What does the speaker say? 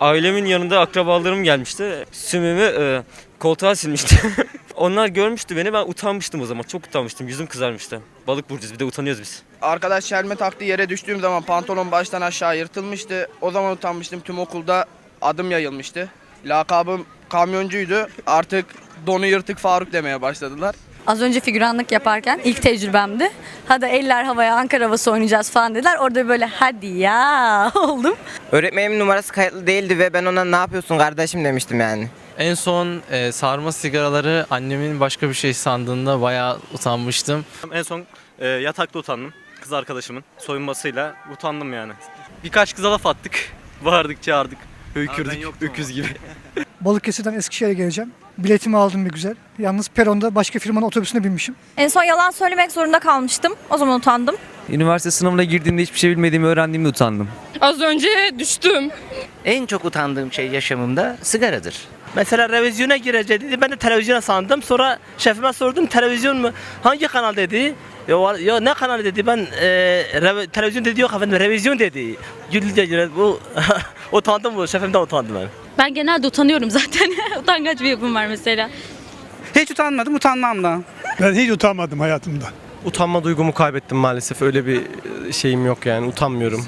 Ailemin yanında akrabalarım gelmişti. Sümümü e, koltuğa silmişti. Onlar görmüştü beni ben utanmıştım o zaman. Çok utanmıştım. Yüzüm kızarmıştı. Balık burcuyuz bir de utanıyoruz biz. Arkadaş çelme taktı yere düştüğüm zaman pantolon baştan aşağı yırtılmıştı. O zaman utanmıştım. Tüm okulda adım yayılmıştı. Lakabım kamyoncuydu. Artık donu yırtık Faruk demeye başladılar. Az önce figüranlık yaparken ilk tecrübemdi. Hadi eller havaya Ankara havası oynayacağız falan dediler. Orada böyle hadi ya oldum. Öğretmenimin numarası kayıtlı değildi ve ben ona ne yapıyorsun kardeşim demiştim yani. En son e, sarma sigaraları annemin başka bir şey sandığında bayağı utanmıştım. En son e, yatakta utandım. Kız arkadaşımın soyunmasıyla utandım yani. Birkaç kıza laf attık. Bağırdık çağırdık. Höykürdük öküz gibi. Balıkesir'den Eskişehir'e geleceğim. Biletimi aldım bir güzel. Yalnız peronda başka firmanın otobüsüne binmişim. En son yalan söylemek zorunda kalmıştım. O zaman utandım. Üniversite sınavına girdiğimde hiçbir şey bilmediğimi öğrendiğimde utandım. Az önce düştüm. En çok utandığım şey yaşamımda sigaradır. Mesela revizyona gireceği dedi. Ben de televizyona sandım. Sonra şefime sordum televizyon mu? Hangi kanal dedi? Ya, ya ne kanal dedi? Ben e, reve- televizyon dedi yok efendim revizyon dedi. Güldü bu utandım bu şefimden utandım ben. Ben genelde utanıyorum zaten. Utangaç bir yapım var mesela. Hiç utanmadım, utanmam da. Ben hiç utanmadım hayatımda. Utanma duygumu kaybettim maalesef. Öyle bir şeyim yok yani utanmıyorum.